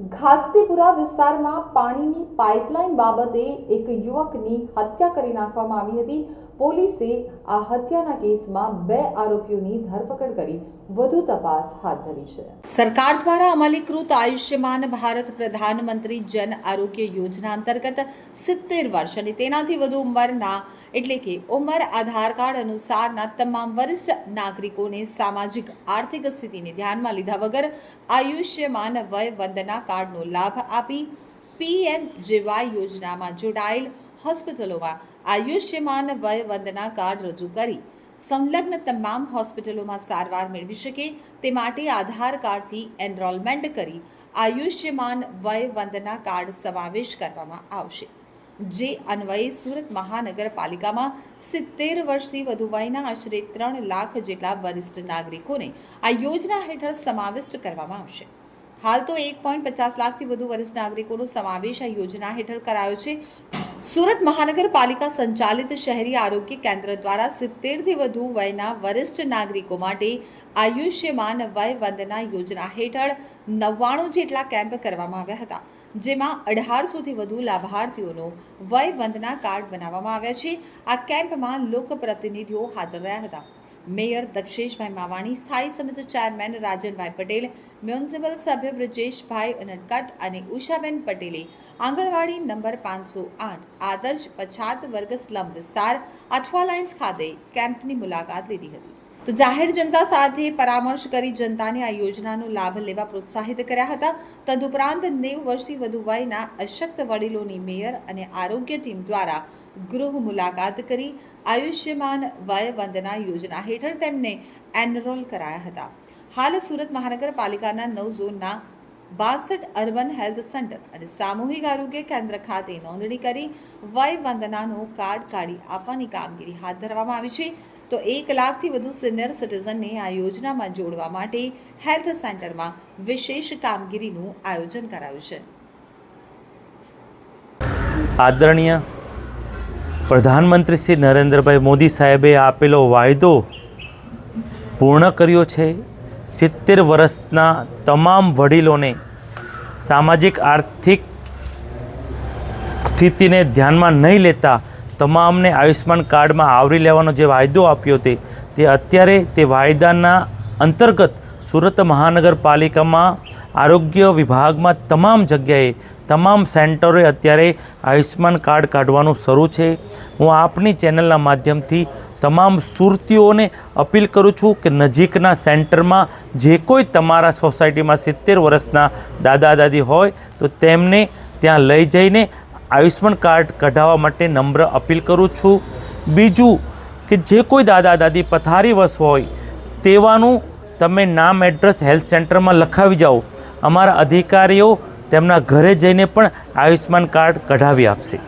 ઘાસતીપુરા વિસ્તારમાં પાણીની પાઇપલાઇન બાબતે એક યુવકની હત્યા કરી નાખવામાં આવી હતી. પોલીસે આ હત્યાના કેસમાં બે આરોપીઓની ધરપકડ કરી વધુ તપાસ હાથ ધરી છે. સરકાર દ્વારા અમલીકૃત આયુષ્યમાન ભારત પ્રધાનમંત્રી જન આરોગ્ય યોજના અંતર્ગત સિત્તેર વર્ષ અને તેનાથી વધુ ઉંમરના, એટલે કે ઉંમર આધાર કાર્ડ અનુસારના તમામ વરિષ્ઠ નાગરિકોને સામાજિક આર્થિક સ્થિતિને ધ્યાનમાં લીધા વગર આયુષ્યમાન વય વંદના કાર્ડનો લાભ આપી પીએમ જેવાય યોજનામાં જોડાયેલ હોસ્પિટલોમાં આયુષ્યમાન વય વંદના કાર્ડ રજૂ કરી. સંલગ્ન તમામ હોસ્પિટલોમાં સારવાર મેળવી શકે તે માટે આધાર કાર્ડથી એનરોલમેન્ટ કરી આયુષ્યમાન વય વંદના કાર્ડ સમાવેશ કરવામાં આવશે. જે અન્વયે સુરત મહાનગરપાલિકામાં સિત્તેર વર્ષથી વધુ વયના આશરે ત્રણ લાખ જેટલા વરિષ્ઠ નાગરિકોને આ યોજના હેઠળ સમાવિષ્ટ કરવામાં આવશે. હાલ તો એક પોઈન્ટ પચાસ લાખથી વધુ વરિષ્ઠ નાગરિકોનો સમાવેશ આ યોજના હેઠળ કરાયો છે. સુરત મહાનગરપાલિકા સંચાલિત શહેરી આરોગ્ય કેન્દ્ર દ્વારા સિત્તેરથી વધુ વયના વરિષ્ઠ નાગરિકો માટે આયુષ્યમાન વય વંદના યોજના હેઠળ નવ્વાણું જેટલા કેમ્પ કરવામાં આવ્યા હતા, જેમાં અઢારસોથી વધુ લાભાર્થીઓનો વય વંદના કાર્ડ બનાવવામાં આવ્યા છે. આ કેમ્પમાં લોકપ્રતિનિધિઓ હાજર રહ્યા હતા. મેયર દક્ષેશભાઈ માવાણી, સ્થાયી સમિતિ ચેરમેન રાજનભાઈ પટેલ, મ્યુનિસિપલ સભ્ય બ્રજેશભાઈ અનડકટ અને ઉષાબેન પટેલે આંગણવાડી નંબર પાંચસો આઠ, આદર્શ પછાત વર્ગ સ્લમ વિસ્તાર અઠવા લાઇન્સ ખાતે કેમ્પની મુલાકાત લીધી હતી. તો જાહેર જનતા સાથે પરામર્શ કરી જનતાને આ યોજનાનો લાભ લેવા પ્રોત્સાહિત કર્યા હતા. તદુપરાંત નેવું વર્ષથી વધુ વયના અશક્ત વડીલોની મેયર અને આરોગ્ય ટીમ દ્વારા ગૃહ મુલાકાત કરી આયુષ્યમાન વય વંદના યોજના હેઠળ તેમને એનરોલ કરાયા હતા. હાલ સુરત મહાનગરપાલિકાના નવ ઝોનના બાસઠ અર્બન હેલ્થ સેન્ટર અને સામૂહિક આરોગ્ય કેન્દ્ર ખાતે નોંધણી કરી વય વંદનાનો કાર્ડ કાઢી આપવાની કામગીરી હાથ ધરવામાં આવી છે. તો એક લાખથી વધુ સિનિયર સિટીઝનને આ યોજનામાં જોડવા માટે હેલ્થ સેન્ટરમાં વિશેષ કામગીરીનું આયોજન કરાયું છે. આદરણીય પ્રધાનમંત્રી શ્રી નરેન્દ્રભાઈ મોદી સાહેબે આપેલો વાયદો પૂર્ણ કર્યો છે. સિત્તેર વર્ષના તમામ વડીલોને સામાજિક, આર્થિક સ્થિતિને ધ્યાનમાં નહીં લેતા તમામને આયુષ્યમાન કાર્ડમાં આવરી લેવાનો જે વાયદો આપ્યો તે તે અત્યારે તે વાયદાના અંતર્ગત સુરત મહાનગરપાલિકામાં આરોગ્ય વિભાગમાં તમામ જગ્યાએ, તમામ સેન્ટરોએ અત્યારે આયુષ્યમાન કાર્ડ કાઢવાનું શરૂ છે. હું આપની ચેનલના માધ્યમથી તમામ સુરતીઓને અપીલ કરું છું કે નજીકના સેન્ટરમાં જે કોઈ તમારા સોસાયટીમાં સિત્તેર વર્ષના દાદા દાદી હોય તો તેમને ત્યાં લઈ જઈને આયુષ્યમાન કાર્ડ કઢાવવા માટે નમ્ર અપીલ કરું છું. બીજું કે જે કોઈ દાદા, દાદી પથારીવશ હોય, તેવાનું તમે નામ, એડ્રેસ હેલ્થ સેન્ટરમાં લખાવી જાઓ. અમારા અધિકારીઓ તેમના ઘરે જઈને પણ આયુષ્યમાન કાર્ડ કઢાવી આપશે.